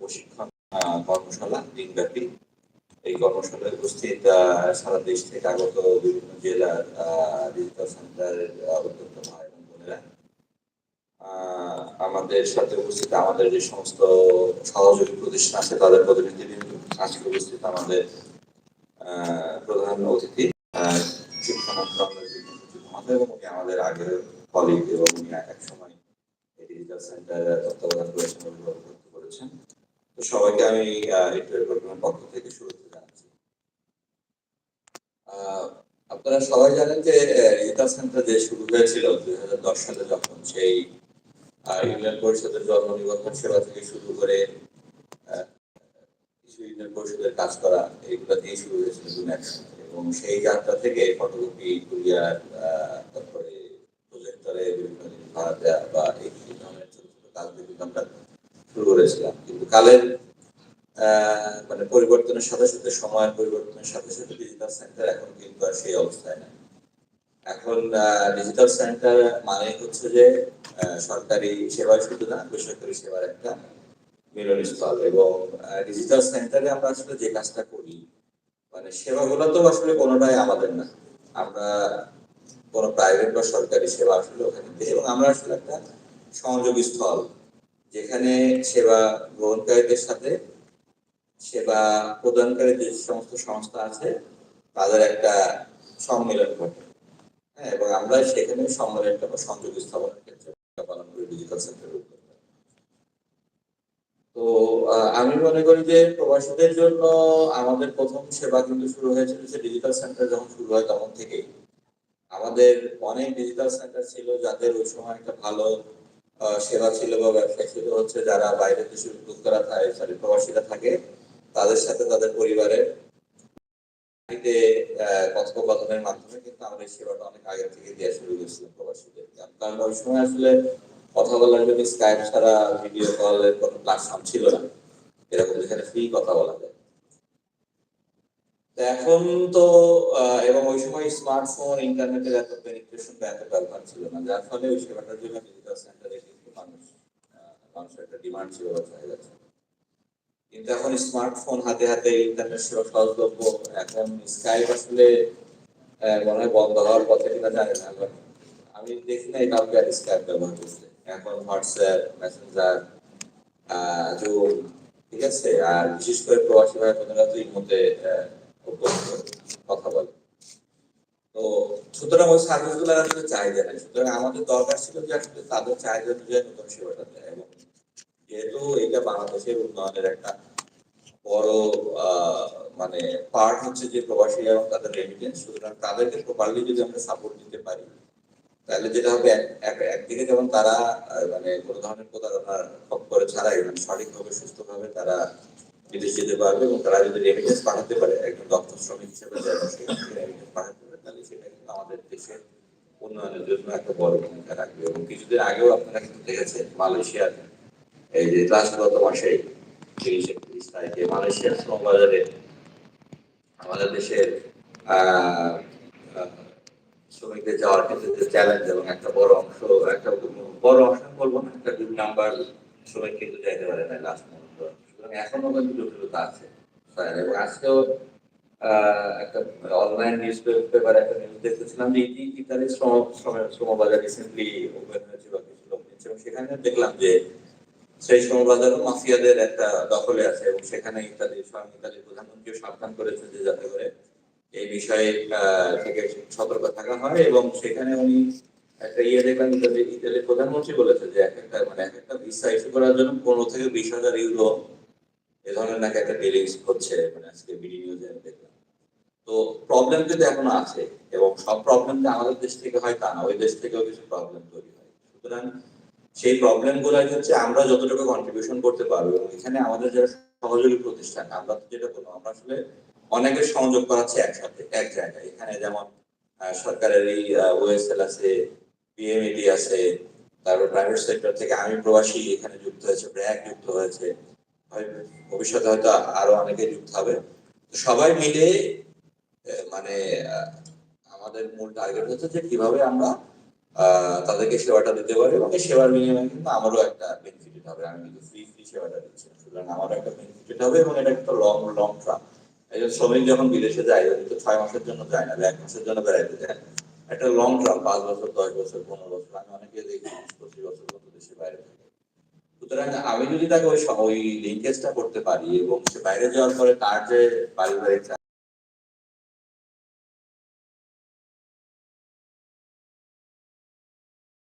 প্রশিক্ষণ কর্মশালা, দিনব্যাপী এই কর্মশালায় উপস্থিত সারা দেশ থেকে আগত বিভিন্ন জেলার ডিজিটাল সেন্টারের উদ্যোক্তা ভাই এবং বোনেরা। আমাদের সাথে উপস্থিত আমাদের যে সমস্ত সহযোগী প্রতিষ্ঠান আছে, তাদের প্রতিনিধিবৃন্দ আজকে উপস্থিত আমাদের প্রধান অতিথি শিক্ষা মন্ত্রণালয়ের এবং উনি আমাদের আগের কলিগ এবং উনি এক সময় ডিজিটাল সেন্টার তত্ত্বাবধান করেছেন করেছেন সবাইকে আমি পক্ষ থেকে শুরুতে জানাচ্ছি। আপনারা সবাই জানেন যে ডিজিটাল সেন্টার যে শুরু হয়েছিল দুই হাজার দশ সালে যখন সেই ইউনিয়ন পরিষদের জন্ম নিবন্ধন সেবা থেকে শুরু করে কিছু ইউনিয়ন পরিষদের কাজ করা, এগুলো দিয়ে শুরু হয়েছিল এবং সেই যাত্রা থেকে ফটোকপি কুরিয়ার তারপরে প্রজেক্টরে বিভিন্ন জিনিস ভাড়া দেওয়া বা এই ধরনের ছোট ছোট কাজ দিয়ে আমরা শুরু করেছিলাম। কিন্তু কালের মানে পরিবর্তনের সাথে সাথে, সময়ের পরিবর্তনের সাথে সাথে ডিজিটাল সেন্টার এখন কিন্তু আর সেই অবস্থায় নেই। এখন ডিজিটাল সেন্টার মানে হচ্ছে যে সরকারি সেবা শুধু না, বেসরকারি সেবার একটা মিলনস্থল এবং ডিজিটাল সেন্টারে আমরা আসলে যে কাজটা করি মানে সেবাগুলো তো আসলে কোনোটাই আমাদের না। আমরা কোনো প্রাইভেট বা সরকারি সেবা আসলে ওখানে এবং আমরা আসলে একটা সংযোগী স্থল যেখানে সেবা গ্রহণকারীদের সাথে সেবা প্রদানকারী যে সমস্ত সংস্থা আছে, তাদের একটা সম্মেলন ঘটে হ্যাঁ এবং আমরা সেখানে সম্মেলনটা বা সংযোগ স্থাপনের ক্ষেত্রে পালন করি ডিজিটাল উদ্যোগে তো আমি মনে করি যে প্রবাসীদের জন্য আমাদের প্রথম সেবা কিন্তু শুরু হয়েছিল যে ডিজিটাল সেন্টার যখন শুরু হয় তখন থেকেই। আমাদের অনেক ডিজিটাল সেন্টার ছিল যাদের ওই সময় একটা ভালো সেবা ছিল বা ব্যবসা ছিল হচ্ছে যারা বাইরের দেশে উদ্যোক্তারা থাকে সরি প্রবাসীরা থাকে, তাদের সাথে তাদের পরিবারের কথোপকথনের মাধ্যমে কিন্তু আমরা এই সেবাটা অনেক আগে থেকে দেওয়া শুরু করেছিলাম প্রবাসীদেরকে কারণ ওই সময় আসলে কথা বলার জন্য স্কাইপ ছাড়া ভিডিও কলের কোনো প্ল্যাটফর্ম ছিল না। এরকম যেখানে ফ্রি কথা বলা যায়। এখন তো এবং ওই সময় স্মার্টফোন ইন্টারনেটের এত পেনিট্রেশন বা এত ব্যবহার ছিল না। যার ফলে ওই সেবাটার জন্য ডিজিটাল সেন্টারে কিন্তু মানুষ আহ, মানুষের একটা ডিমান্ড ছিল বা চাহিদা ছিল কিন্তু এখন স্মার্টফোন হাতে হাতে ইন্টারনেট সেবা সহজলভ্য এখন স্কাইপ আসলে মনে হয় বন্ধ হওয়ার পথে কিনা জানি না আমি দেখি না কাউকে আর স্কাইপ ব্যবহার করতে। এখন হোয়াটসঅ্যাপ মেসেঞ্জার জুম ঠিক আছে? আর বিশেষ করে প্রবাসী ভাই বোনেরা তো এই কথা বলে। তো সুতরাং ওই সার্ভিসগুলো আসলে চাহিদা নেই। সুতরাং আমাদের দরকার ছিল যে আসলে তাদের চাহিদা অনুযায়ী নতুন সেবাটা দেয়। যেহেতু এটা বাংলাদেশের উন্নয়নের একটা বড় মানে পার্ট হচ্ছে যে প্রবাসী এবং তাদের রেমিটেন্স সুতরাং তাদেরকে প্রপারলি যদি আমরা সাপোর্ট দিতে পারি, তাহলে যেটা হবে, এক- এক- একদিকে যেমন তারা মানে কোনো ধরনের প্রতারণার খপ্পরে ছাড়াই মানে সঠিকভাবে, সুস্থভাবে তারা বিদেশ যেতে পারবে এবং তারা যদি রেমিটেন্স পাঠাতে পারে, একজন দক্ষ শ্রমিক হিসেবে পাঠাতে পারে, তাহলে সেটা কিন্তু আমাদের দেশের উন্নয়নের জন্য একটা বড় ভূমিকা রাখবে। এবং কিছুদিন আগেও আপনারা কিন্তু দেখেছেন, মালয়েশিয়ার এই যে লাস্ট গত মাসে তিরিশ একত্রিশ তারিখে মালয়েশিয়ার শ্রম বাজারে আমাদের দেশের শ্রমিকদের যাওয়ার ক্ষেত্রে যে চ্যালেঞ্জ এবং একটা বড় অংশ, একটা বড় অংশ বলব না, একটা দুই নাম্বার শ্রমিক কিন্তু যাইতে পারে না লাস্ট মুহূর্ত সুতরাং এখনও কিন্তু জটিলতা আছে। এবং আজকেও একটা অনলাইন নিউজ পেপার একটা নিউজ দেখতেছিলাম যে ইতি- ইতালি শ্রম শ্রম- শ্রমবাজার রিসেন্টলি ওপেন হয়েছে বা কিছু লোক নিচ্ছে। এবং সেখানে দেখলাম যে সেই শ্রমবাজারও মাফিয়াদের একটা দখলে আছে এবং সেখানে ইত্যাদি স্বয়ং ইত্যাদির প্রধানমন্ত্রীও সাবধান করেছেন যে যাতে করে এই বিষয়ে থেকে সতর্ক থাকা হয় এবং সেখানে উনি একটা ইয়ে দেখলাম ইত্যাদি ইত্যাদির প্রধানমন্ত্রী বলেছে যে এক একটা মানে এক একটা ভিসা ইস্যু করার জন্য পনেরো থেকে বিশ হাজার ইউরো এ ধরনের নাকি একটা ডিলিংস হচ্ছে মানে আজকে বিডি নিউজে দেখলাম। তো প্রবলেম কিন্তু এখনও আছে এবং সব প্রবলেম যে আমাদের দেশ থেকে হয় তা না, ওই দেশ থেকেও কিছু প্রবলেম তৈরি হয়। সুতরাং সেই প্রবলেমগুলো হচ্ছে আমরা যতটুকু কন্ট্রিবিউশন করতে পারব এবং এখানে আমাদের যারা সহযোগী প্রতিষ্ঠান, আমরা তো যেটা বলব, আমরা আসলে অনেকের সংযোগ করাচ্ছি একসাথে, এক জায়গায়। এখানে যেমন সরকারের এই ওএসএল আছে পিএমইডি আছে, তারপর প্রাইভেট সেক্টর থেকে আমি প্রবাসী, এখানে যুক্ত হয়েছে, ব্র্যাক যুক্ত হয়েছে। হয়- ভবিষ্যতে হয়তো আরও অনেকে যুক্ত হবে। সবাই মিলে মানে আমাদের মূল টার্গেট হচ্ছে যে কীভাবে আমরা তাদেরকে সেবাটা দিতে পারি এবং এই সেবার বিনিময়ে কিন্তু আমারও একটা বেনিফিটেড হবে। আমি কিন্তু ফ্রি ফ্রি সেবাটা দিচ্ছি। সুতরাং আমারও একটা বেনিফিটেড হবে এবং এটা একটা লং লং টার্ম একজন শ্রমিক যখন বিদেশে যায় কিন্তু ছয় মাসের জন্য যায় না, এক মাসের জন্য বেড়াইতে যায় একটা লং টার্ম পাঁচ বছর, দশ বছর, পনেরো বছর, আমি অনেকে দেখি পঁচিশ বছর পর্যন্ত দেশে বাইরে থাকে। সুতরাং আমি যদি তাকে ওই ওই লিঙ্কেজটা করতে পারি এবং সে বাইরে যাওয়ার পরে তার যে পারিবারিক